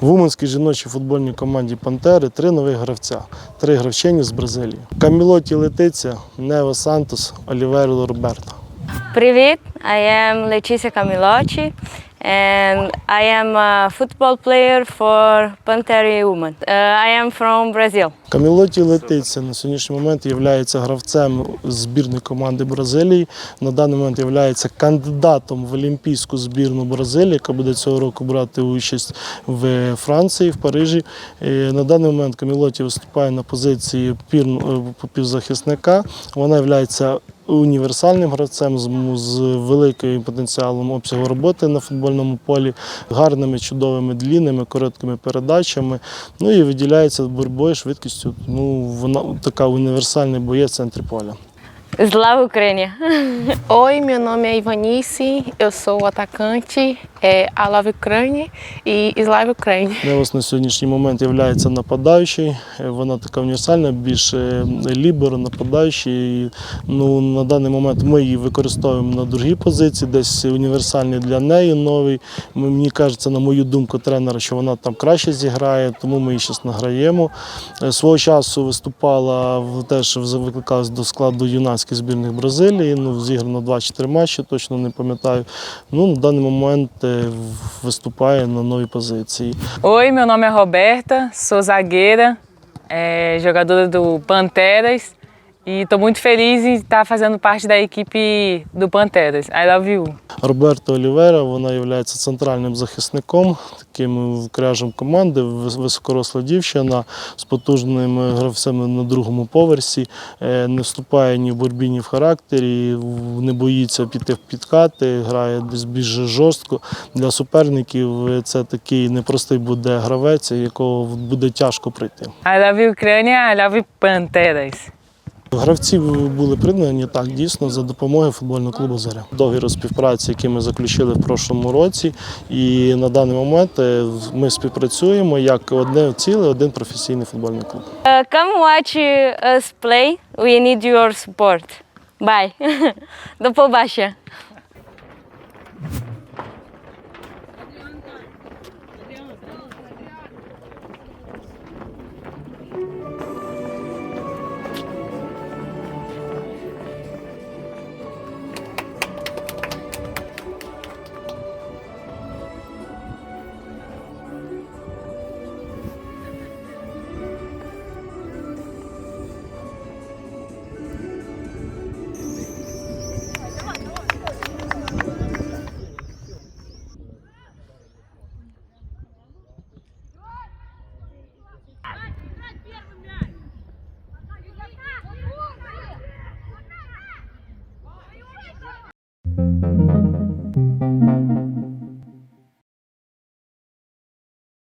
В Уманській жіночій футбольній команді Пантери три нових гравця, три гравчині з Бразилії. Камілоті Летиця, Нево Сантос, Оліверо Роберто. Привіт, я Letícia Camilotti and I am a football player for Pantera Women. Uh, I am from Brazil. Камілоті Летиця на сьогоднішній момент є гравцем збірної команди Бразилії. На даний момент є кандидатом в Олімпійську збірну Бразилії, яка буде цього року брати участь в Франції, в Парижі. На даний момент Камілоті виступає на позиції е, півзахисника. Вона є універсальним гравцем з, великим потенціалом обсягу роботи на футбольному полі, гарними, чудовими длінними, короткими передачами. Ну і виділяється боротьбою, швидкістю. Ну, вона така універсальний боєць в центрі поля. Slava Ucrânia. Oi, meu nome é Ivanice, eu sou atacante, é a Love Ucrânia e Slava Ucrânia. Невос на сьогоднішній момент є нападаючий. Е, Вона така універсальна, більше ліберо, нападаючий. Ну, на даний момент ми її використовуємо на другій позиції, десь універсальний для неї новий. Мені кажеться, на мою думку, тренера, що вона там краще зіграє, тому ми її зараз награємо. Е, Свого часу виступала в- теж викликалась до складу юнацьких збірних Бразилії. Ну, зіграно 2-4 матчі, точно не пам'ятаю. Ну, на даний момент е, виступає на новій позиції. Oi, meu nome é Roberta, sou zagueira, é, jogadora e estou muito feliz em estar fazendo parte da equipe do Panteras. I love you. Роберто Олівера, вона є центральним захисником, таким кряжем команди, вис- високоросла дівчина з потужними гравцями на другому поверсі, е, не вступає ні в боротьбі, ні в характері, не боїться піти в підкати, грає десь більш жорстко. Для суперників е, це такий непростий буде гравець, якого буде тяжко прийти. I love Ucrânia, I love Panteras. Гравці були придбані так дійсно за допомогою футбольного клубу Зоря. Договір співпраці, який ми заключили в прошлому році, і на даний момент е, ми співпрацюємо як одне ціле, один професійний футбольний клуб. Uh, come watch us play. We need your support. Bye. До побачення.